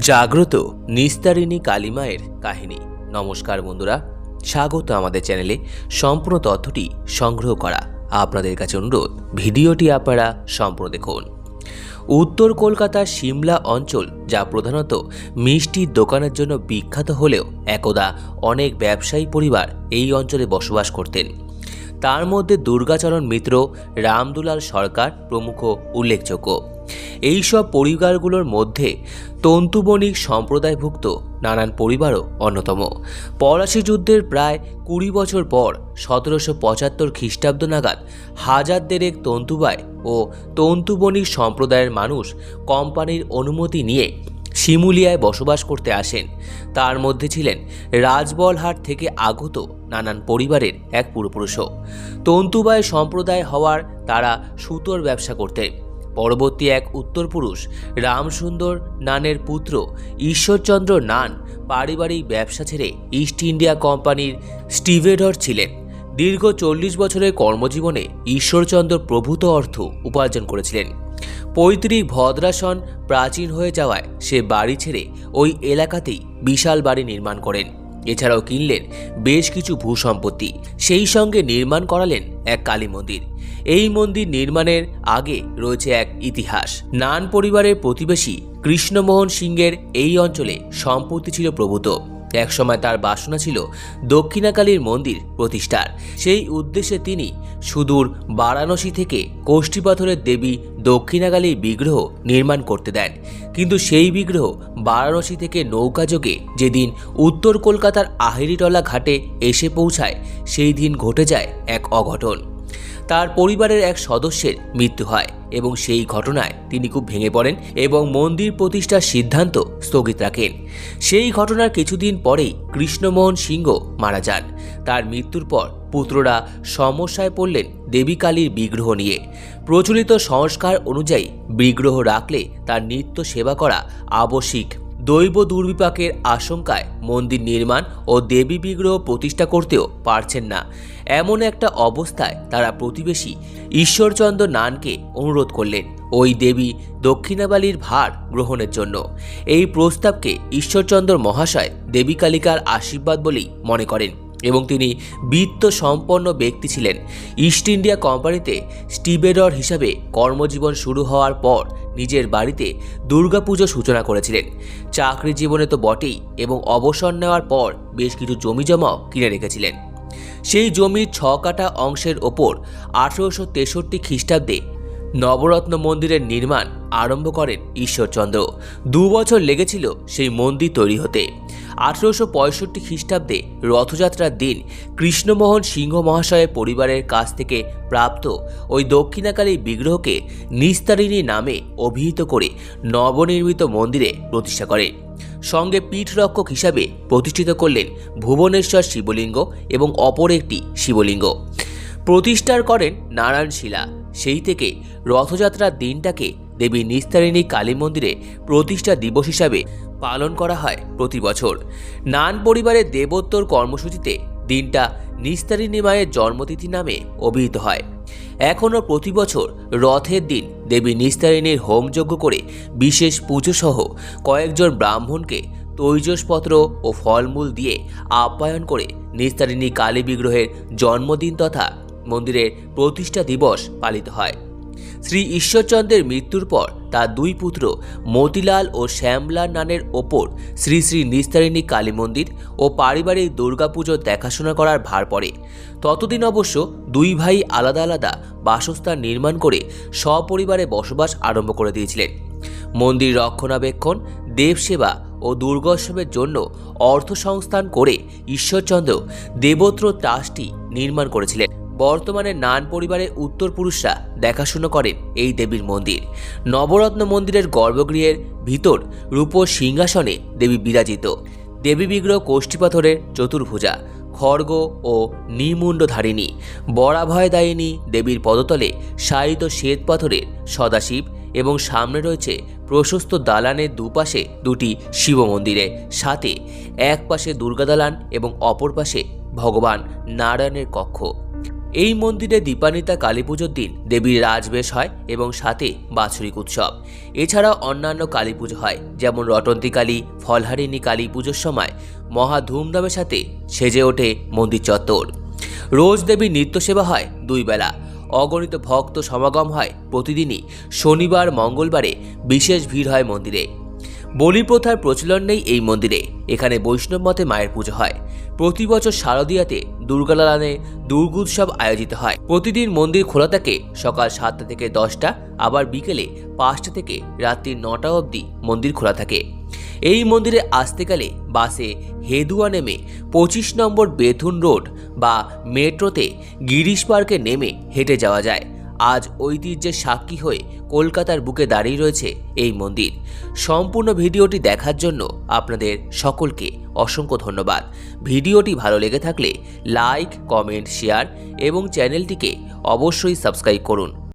জাগ্রত নিস্তারিণী কালিমায়ের কাহিনী। নমস্কার বন্ধুরা, স্বাগত আমাদের চ্যানেলে। সম্পূর্ণ তথ্যটি সংগ্রহ করা আপনাদের কাছে অনুরোধ, ভিডিওটি আপনারা সম্পূর্ণ দেখুন। উত্তর কলকাতার সিমলা অঞ্চল, যা প্রধানত মিষ্টির দোকানের জন্য বিখ্যাত হলেও একদা অনেক ব্যবসায়ী পরিবার এই অঞ্চলে বসবাস করতেন। তার মধ্যে দুর্গাচরণ মিত্র রামদুলাল সরকার প্রমুখ উল্লেখযোগ্য। এইসব পরিবারগুলোর মধ্যে তন্তুবণিক সম্প্রদায়ভুক্ত নানান পরিবারও অন্যতম। পলাশী যুদ্ধের প্রায় কুড়ি বছর পর সতেরোশো পঁচাত্তর খ্রিস্টাব্দ নাগাদ হাজার দেড়েক তন্তুবায় ও তন্তুবণিক সম্প্রদায়ের মানুষ কোম্পানির অনুমতি নিয়ে শিমুলিয়ায় বসবাস করতে আসেন। তার মধ্যে ছিলেন রাজবলহাট থেকে আগত নানান পরিবারের এক পূর্বপুরুষও। তন্তুবায় সম্প্রদায় হওয়ার তারা সুতোর ব্যবসা করতেন। পরবর্তী এক উত্তরপুরুষ রামসুন্দর নানের পুত্র ঈশ্বরচন্দ্র নান পারিবারিক ব্যবসা ছেড়ে ইস্ট ইন্ডিয়া কোম্পানির স্টিভেডর ছিলেন। দীর্ঘ চল্লিশ বছরের কর্মজীবনে ঈশ্বরচন্দ্র প্রভূত অর্থ উপার্জন করেছিলেন। পৈতৃক ভদ্রাসন প্রাচীন হয়ে যাওয়ায় সে বাড়ি ছেড়ে ওই এলাকাতেই বিশাল বাড়ি নির্মাণ করেন। এছাড়াও কিনলেন বেশ কিছু ভূসম্পত্তি। সেই সঙ্গে নির্মাণ করালেন এক কালী মন্দির। এই মন্দির নির্মাণের আগে রয়েছে এক ইতিহাস। নান পরিবারের প্রতিবেশী কৃষ্ণমোহন সিংয়ের এই অঞ্চলে সম্পত্তি ছিল প্রভূত। একসময় তার বাসনা ছিল দক্ষিণাকালীর মন্দির প্রতিষ্ঠার। সেই উদ্দেশ্যে তিনি সুদূর বারাণসী থেকে কোষ্ঠীপাথরের দেবী দক্ষিণাকালীর বিগ্রহ নির্মাণ করতে দেন। কিন্তু সেই বিগ্রহ বারাণসী থেকে নৌকাযোগে যেদিন উত্তর কলকাতার আহেরিটলা ঘাটে এসে পৌঁছায়, সেই দিন ঘটে যায় এক অঘটন। তার পরিবারের এক সদস্যের মৃত্যু হয় এবং সেই ঘটনায় তিনি খুব ভেঙে পড়েন এবং মন্দির প্রতিষ্ঠার সিদ্ধান্ত স্থগিত রাখেন। সেই ঘটনার কিছুদিন পরেই কৃষ্ণমোহন সিংহ মারা যান। তার মৃত্যুর পর পুত্ররা সমস্যায় পড়লেন দেবী কালীর বিগ্রহ নিয়ে। প্রচলিত সংস্কার অনুযায়ী বিগ্রহ রাখলে তার নিত্য সেবা করা আবশ্যিক দৈব দুর্বিপাকের আশঙ্কায় মন্দির নির্মাণ ও দেবী বিগ্রহ প্রতিষ্ঠা করতেও পারছেন না। এমন একটা অবস্থায় তারা প্রতিবেশী ঈশ্বরচন্দ্র নানকে অনুরোধ করলেন ওই দেবী দক্ষিণাবালির ভার গ্রহণের জন্য। এই প্রস্তাবকে ঈশ্বরচন্দ্র মহাশয় দেবী কালিকার আশীর্বাদ বলেই মনে করেন। এবং তিনি বৃত্ত সম্পন্ন ব্যক্তি ছিলেন। ইস্ট ইন্ডিয়া কোম্পানিতে স্টিবেডর হিসাবে কর্মজীবন শুরু হওয়ার পর নিজের বাড়িতে দুর্গাপুজো সূচনা করেছিলেন। চাকরি জীবনে তো বটেই এবং অবসর নেওয়ার পর বেশ কিছু জমি জমাও কিনে রেখেছিলেন। সেই জমির ছ কাটা অংশের ওপর আঠেরোশো তেষট্টি খ্রিস্টাব্দে নবরত্ন মন্দিরের নির্মাণ আরম্ভ করেন ঈশ্বরচন্দ্র। দু বছর লেগেছিল সেই মন্দির তৈরি হতে। আঠেরোশো পঁয়ষট্টি খ্রিস্টাব্দে রথযাত্রার দিন কৃষ্ণমোহন সিংহ মহাশয়ের পরিবারের কাছ থেকে প্রাপ্ত ওই দক্ষিণাকালী বিগ্রহকে নিস্তারিণী নামে অভিহিত করে নবনির্মিত মন্দিরে প্রতিষ্ঠা করে। সঙ্গে পীঠরক্ষক হিসাবে প্রতিষ্ঠিত করলেন ভুবনেশ্বর শিবলিঙ্গ এবং অপর একটি শিবলিঙ্গ। প্রতিষ্ঠার করেন নারায়ণ শিলা সেই থেকে রথযাত্রার দিনটাকে দেবী নিস্তারিণী কালী মন্দিরে প্রতিষ্ঠা দিবস হিসাবে পালন করা হয় প্রতি বছর। নান পরিবারের দেবোত্তর কর্মসূচিতে দিনটা নিস্তারিণী মায়ের জন্মতিথি নামে অভিহিত হয়। এখনও প্রতি বছর রথের দিন দেবী নিস্তারিণীর হোমযজ্ঞ করে বিশেষ পুজো সহ কয়েকজন ব্রাহ্মণকে তৈজসপত্র ও ফলমূল দিয়ে আপ্যায়ন করে নিস্তারিণী কালী বিগ্রহের জন্মদিন তথা মন্দিরের প্রতিষ্ঠা দিবস পালিত হয়। শ্রী ঈশ্বরচন্দ্রের মৃত্যুর পর তার দুই পুত্র মতিলাল ও শ্যামলাল নানের ওপর শ্রী শ্রী নিস্তারিণী কালী মন্দির ও পারিবারিক দুর্গাপুজোর দেখাশোনা করার ভার পড়ে। ততদিন অবশ্য দুই ভাই আলাদা আলাদা বাসস্থান নির্মাণ করে সপরিবারে বসবাস আরম্ভ করে দিয়েছিলেন। মন্দির রক্ষণাবেক্ষণ, দেবসেবা ও দুর্গোৎসবের জন্য অর্থ সংস্থান করে ঈশ্বরচন্দ্র দেবত্র ট্রাস্টটি নির্মাণ করেছিলেন। বর্তমানে নান পরিবারের উত্তরপুরুষরা দেখাশুনো করেন এই দেবীর মন্দির। নবরত্ন মন্দিরের গর্ভগৃহের ভিতর রূপ সিংহাসনে দেবী বিরাজিত। দেবী বিগ্রহ কোষ্ঠীপাথরের চতুর্ভুজা, খর্গ ও নিমুণ্ডধারিণী, বরাভয়দায়িনী দেবীর পদতলে শায়িত শ্বেত পাথরের সদাশিব এবং সামনে রয়েছে প্রশস্ত দালানের দুপাশে দুটি শিব মন্দিরে। সাথে এক পাশে দুর্গা দালান এবং অপর পাশে ভগবান নারায়ণের কক্ষ। এই মন্দিরে দীপান্বিতা কালী পুজোর দিন দেবীর রাজবেশ হয় এবং সাথে বাৎসরিক উৎসব। এছাড়া অন্যান্য কালী পুজো হয়, যেমন রটন্তী কালী, ফলহারিণী কালী পুজোর সময় মহা ধুমধামের সাথে সেজে ওঠে মন্দির চত্বর। রোজ দেবীর নিত্য সেবা হয় দুই বেলা। অগণিত ভক্ত সমাগম হয় প্রতিদিনই শনিবার, মঙ্গলবারে বিশেষ ভিড় হয় মন্দিরে। বলি প্রথার প্রচলন নেই এই মন্দিরে। এখানে বৈষ্ণব মতে মায়ের পুজো হয়। প্রতি বছর শারদীয়াতে দুর্গালালানে দুর্গোৎসব আয়োজিত হয়। প্রতিদিন মন্দির খোলা থাকে সকাল সাতটা থেকে দশটা, আবার বিকেলে পাঁচটা থেকে রাত্রি নটা অবধি মন্দির খোলা থাকে। এই মন্দিরে আসতে গেলে বাসে হেদুয়া নেমে পঁচিশ নম্বর বেথুন রোড বা মেট্রোতে গিরিশ পার্কে নেমে হেঁটে যাওয়া যায়। আজ ঐতিহ্যের সাক্ষী হয়ে কলকাতার বুকে দাঁড়িয়ে রয়েছে এই মন্দির। সম্পূর্ণ ভিডিওটি দেখার জন্য আপনাদের সকলকে অসংখ্য ধন্যবাদ। ভিডিওটি ভালো লেগে থাকলে লাইক, কমেন্ট, শেয়ার এবং চ্যানেলটিকে অবশ্যই সাবস্ক্রাইব করুন।